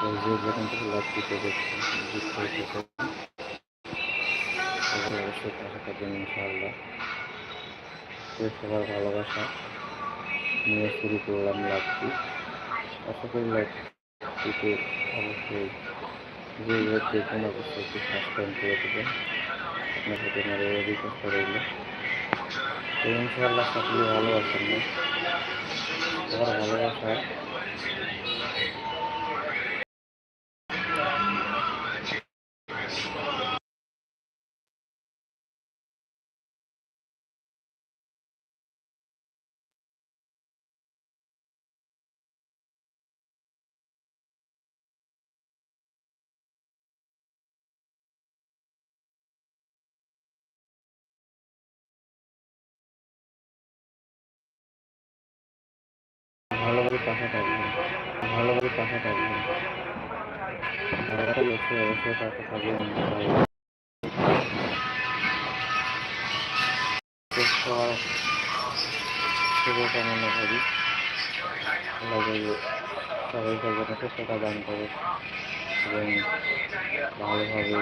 যে যেখান থেকে অবশ্যই পাশে থাকবেন ইনশাআল্লাহ সবার ভালোবাসা নিয়ে শুরু করলাম লাইভটি আশা করি লাইভটিতে অবশ্যই যে দেখবেন অবশ্যই একটু সাবস্ক্রাইব করে দেবেন আপনার সাথে আমার রিকোয়েস্ট রইল তো ইনশাআল্লাহ সকলে ভালো আছেন সবার ভালোবাসা পাশে থাকবেন। ভালোভাবে পাশে থাকবেন। ভালোভাবে অবশ্যই অবশ্যই পাশে করি। আল্লাহ যেন সুস্থতা দান করে এবং ভালোভাবে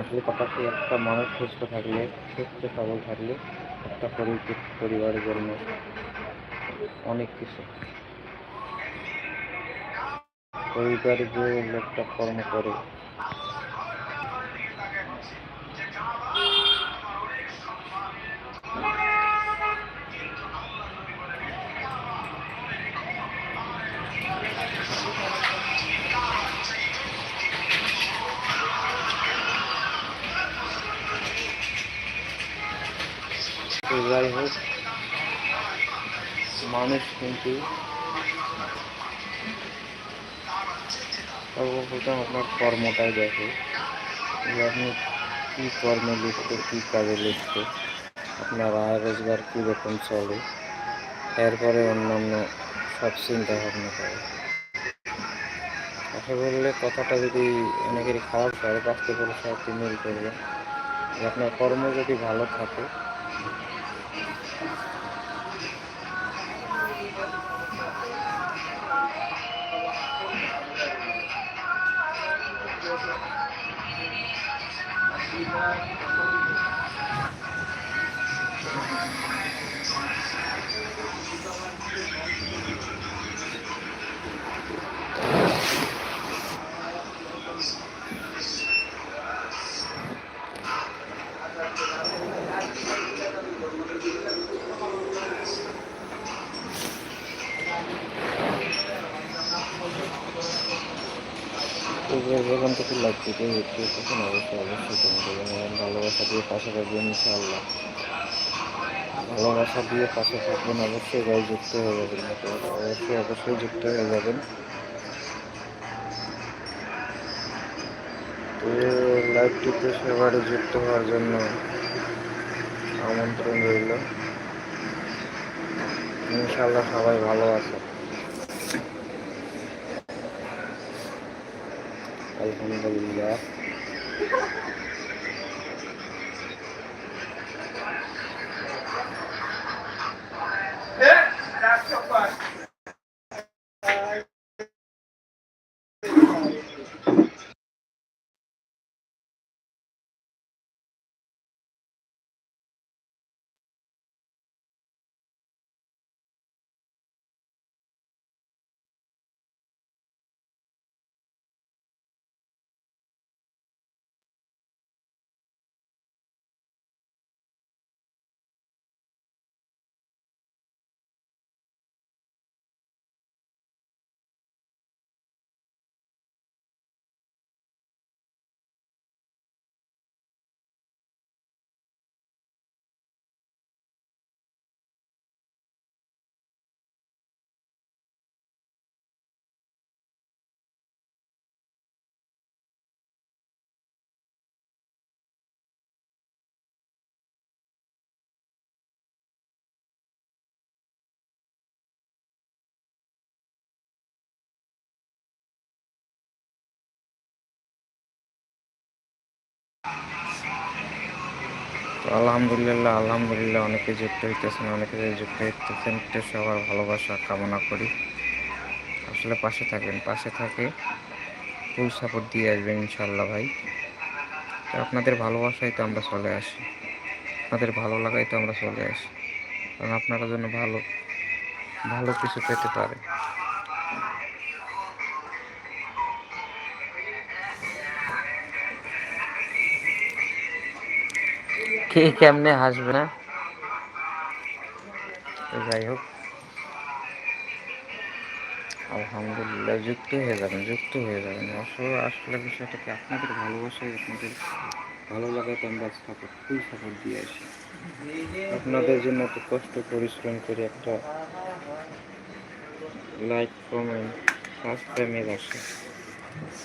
আসলে কথা একটা মানুষ সুস্থ থাকলে, সুস্থ সবল থাকলে একটা পরি- পরিবারের জন্য অনেক কিছু। পরিবারে যে লোকটা কর্ম করে মানুষ কিন্তু সর্বপ্রথম আপনার কর্মটাই দেখে যে আপনি কী কর্মে লিপ্ত, কী কাজে লিপ্ত, আপনার আয় রোজগার কীরকম চলে, এরপরে অন্যান্য সব চিন্তা ভাবনা করে। আশা করলে কথাটা যদি অনেকের খারাপ হয়, বাস্তবের সাথে মিল করবে আপনার কর্ম যদি ভালো থাকে লাগছে দেখতে তখন অবশ্যই অবশ্যই ভালোবাসা দিয়ে পাশে থাকবেন ভালোবাসা দিয়ে পাশে থাকবেন অবশ্যই গায়ে যুক্ত হয়ে যাবেন। অবশ্যই অবশ্যই যুক্ত হয়ে যাবেন। তো লাইভটিতে যুক্ত হওয়ার জন্য আমন্ত্রণ রইল। ইনশাআল্লাহ সবাই ভালো আছে। আলহামদুলিল্লাহ। আলহামদুলিল্লাহ আলহামদুলিল্লাহ, অনেকে যুক্ত হইতেছেন, অনেকে যুক্ত হইতেছেন সবার ভালোবাসা কামনা করি। আসলে পাশে থাকবেন, পাশে থাকে ফুল সাপোর্ট দিয়ে আসবেন ইনশাল্লাহ ভাই। আপনাদের ভালোবাসাই তো আমরা চলে আসি, আপনাদের ভালো লাগাই তো আমরা চলে আসি, কারণ আপনারা জন্য ভালো ভালো কিছু পেতে পারে। কে কেমনে হাসবে না যাই হোক। আলহামদুলিল্লাহ, যুক্ত হয়ে যাবেন, যুক্ত হয়ে যাবেন। আসলে আসলে বিষয়টা কি আপনাদের ভালোবাসায় আপনাদের ভালো লাগায় তো আমরা সাপোর্ট ফুল সাপোর্ট দিয়ে আসি। আপনাদের জন্য এত কষ্ট, পরিশ্রম করে একটা লাইক কমেন্ট সাবস্ক্রাইবের আসে।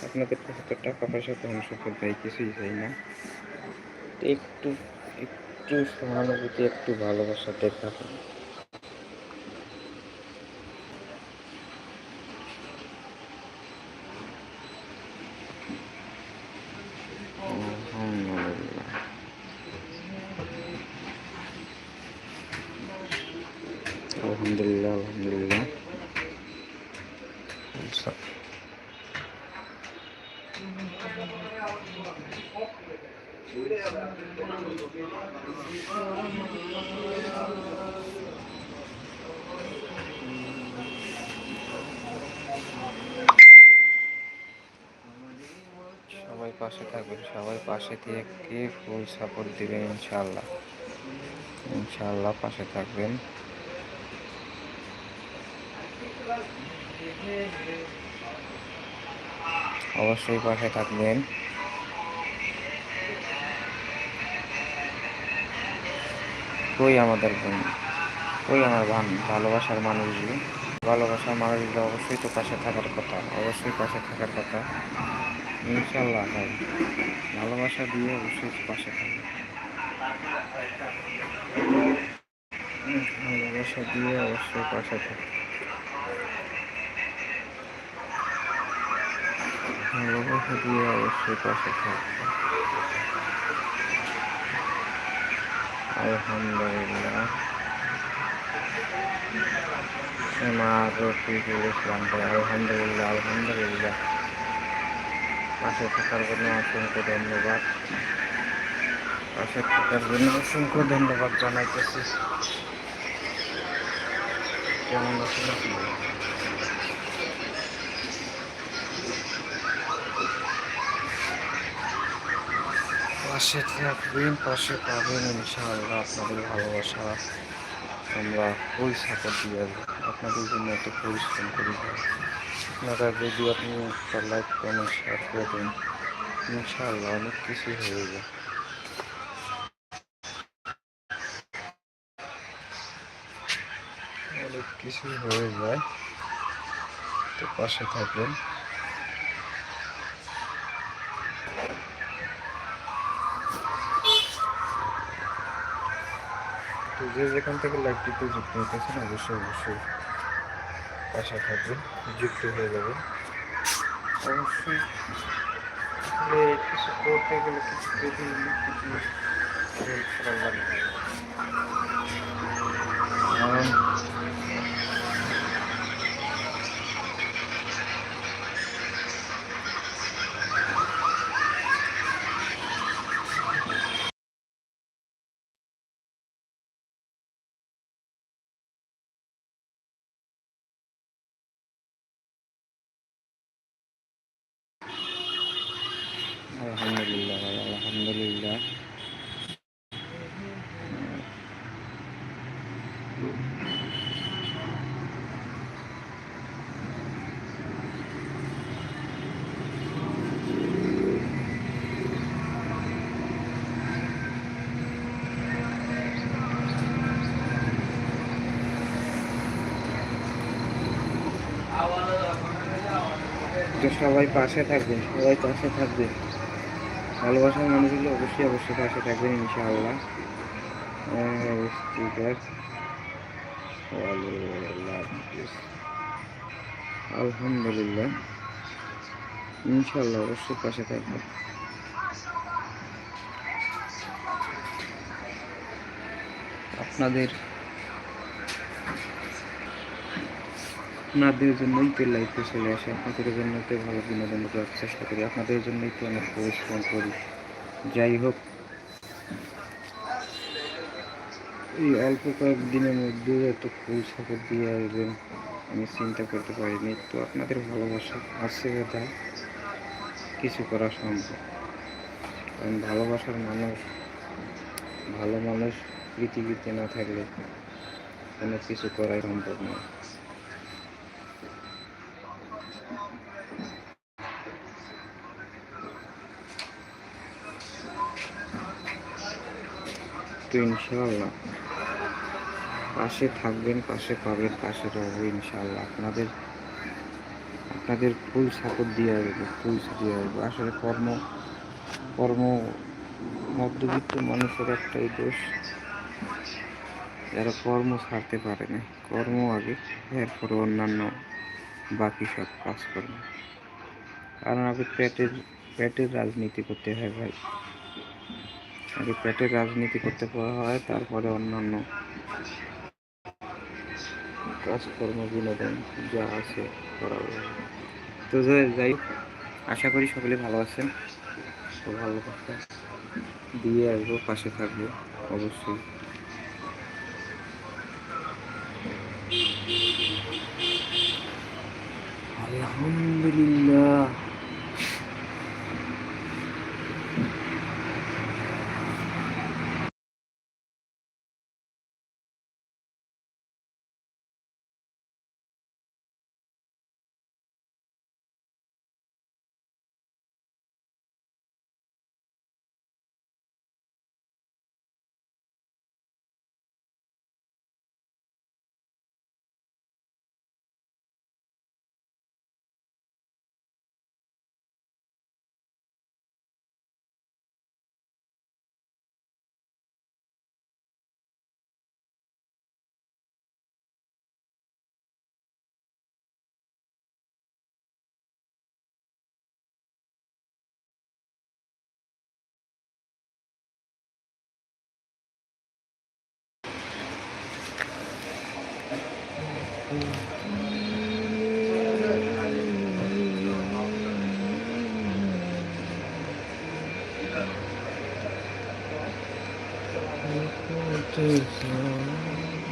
আপনাদের কাছে তো টাকা পয়সা তো আমি সকল পাই কিছুই চাই না। একটু একটু সহানুভূতি একটু ভালোবাসা দেখাবেন আলহামদুলিল্লাহ আলহামদুলিল্লাহ আলহামদুলিল্লাহ আচ্ছা। সবাই পাশে থাকবেন সবাই পাশে থেকে ফুল সাপোর্ট দিবেন ইনশাল্লাহ ইনশাল্লাহ পাশে থাকবেন। অবশ্যই পাশে থাকবেন। কই আমাদের বোন? কই আমার ভান? ভালোবাসার মানুষগুলো। ভালোবাসার মানুষগুলো অবশ্যই তো পাশে থাকার কথা। অবশ্যই পাশে থাকার কথা। ইনশাল্লাহ ভাই। ভালোবাসা দিয়ে অবশ্যই পাশে থাকবে। ভালোবাসা দিয়ে অবশ্যই পাশে থাকবে। ভালোবাসা দিয়ে অবশ্যই পাশে থাকবে। আলহামদুলিল্লাহ। মা রফিকুল ইসলাম ভাই, আলহামদুলিল্লাহ আলহামদুলিল্লাহ। পাশে থাকার জন্য অসংখ্য ধন্যবাদ। পাশে থাকার জন্য অসংখ্য ধন্যবাদ জানাইতেছি। কেমন পাশে থাকবেন, পাশে পাবেন ইনশাআল্লাহ আপনাদের ভালোবাসা। আমরা ফুল সাপোর্ট দিয়ে আপনাদের জন্য এত পরিশ্রম করি। আপনারা যদি আপনি একটা লাইক কমেন্ট শেয়ার করে দেন, ইনশাআল্লাহ অনেক কিছু হয়ে যায় অনেক কিছু হয়ে যায়। তো পাশে থাকবেন। তো যে যেখান থেকে লাইভটিতে যুক্ত হতেছেন অবশ্যই অবশ্যই পাশে থাকবেন যুক্ত হয়ে যাবেন অবশ্যই আসলে কিছু করতে গেলে কিছু পেতে গেলে কিছু help করা লাগবে কারণ আলহামদুলিল্লাহ ভাই আলহামদুলিল্লাহ তো সবাই পাশে থাকবেন সবাই পাশে থাকবেন ভালোবাসার মানুষগুলো অবশ্যই অবশ্যই পাশে থাকবেন ইনশাআল্লাহ। স্পিকার। আলহামদুলিল্লাহ। ইনশাল্লাহ অবশ্যই পাশে থাকবেন। আপনাদের আপনাদের জন্যই তো লাইফে চলে আসে, আপনাদের জন্য তো ভালো বিনোদন করার চেষ্টা করি, আপনাদের জন্যই তো অনেক পরিশ্রম করি। যাই হোক, এই অল্প কয়েকদিনের মধ্যে এত ফুল সাপোর্ট দিয়ে আসবেন, আমি চিন্তা করতে পারিনি, তো আপনাদের ভালোবাসা আছে কথা কিছু করা সম্ভব। কারণ ভালোবাসার মানুষ, ভালো মানুষ পৃথিবীতে না থাকলে কোনো কিছু করাই সম্ভব নয়। তো ইনশাআল্লাহ। পাশে থাকবেন, পাশে পাবেন, পাশে রহবো ইনশাআল্লাহ। আপনাদের আপনাদের ফুল সাপোর্ট দিয়ে আসব ফুল দিয়ে আসব। আসলে কর্ম কর্ম মধ্যবিত্ত মানুষের একটাই দোষ, যারা কর্ম ছাড়তে পারে না। কর্ম আগে, এরপরে অন্যান্য বাকি সব কাজ করবে। কারণ আগে পেটের পেটের রাজনীতি করতে হয় ভাই। আগে পেটের রাজনীতি করতে হয়, তারপরে অন্যান্য কাজকর্ম, বিনোদন যা আছে করা তো যাই- আশা করি সকলে ভালো আছেন। ভালো থাকতে দিয়ে আসব, পাশে থাকব, অবশ্যই। আলহামদুলিল্লাহ। Thank you.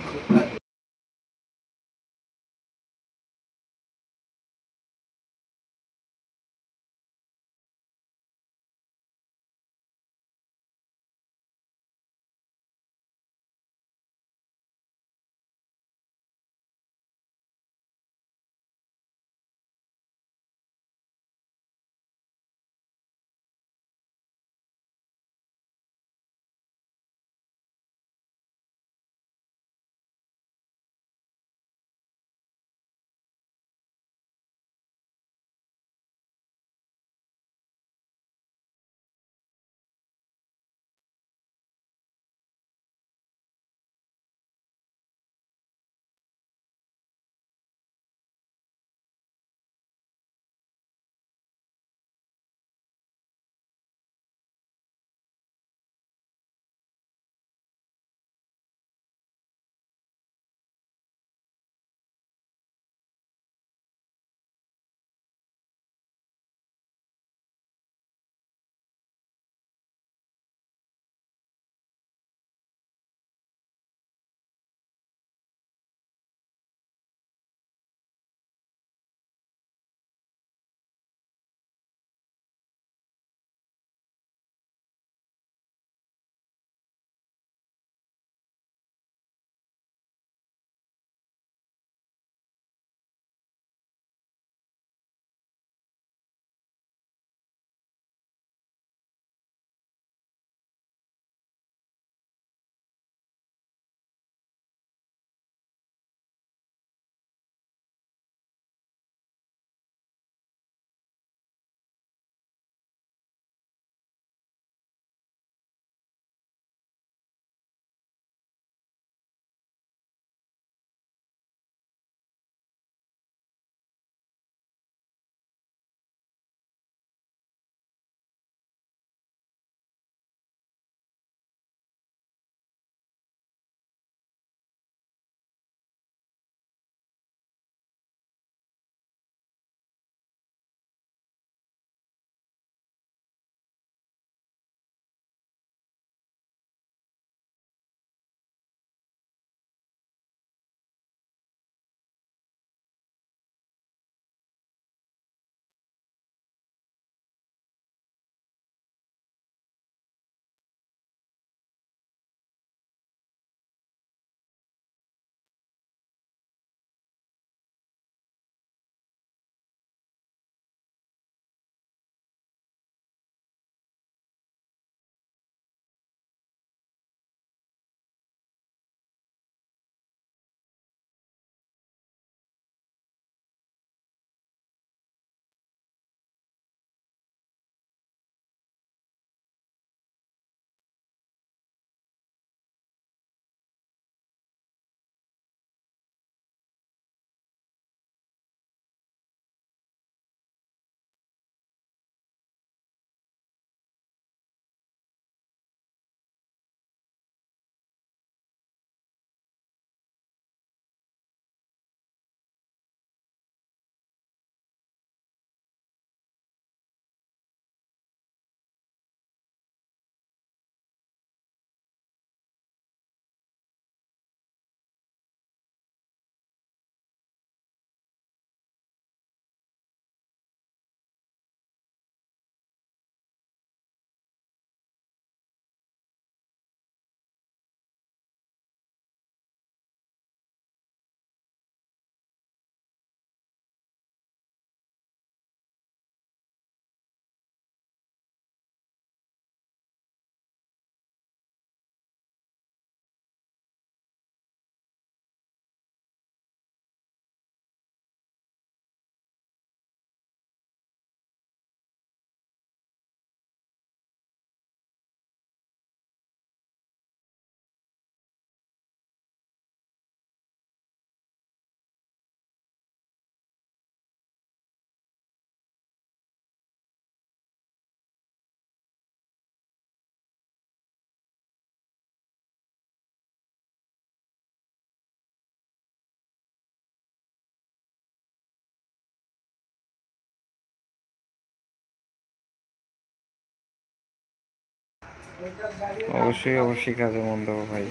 অবশ্যই অবশ্যই কাজে মন দেবো ভাই।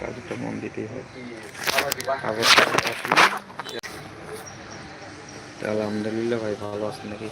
কাজে তো মন দিতেই হয়। আলহামদুলিল্লাহ ভাই, ভালো আছেন নাকি?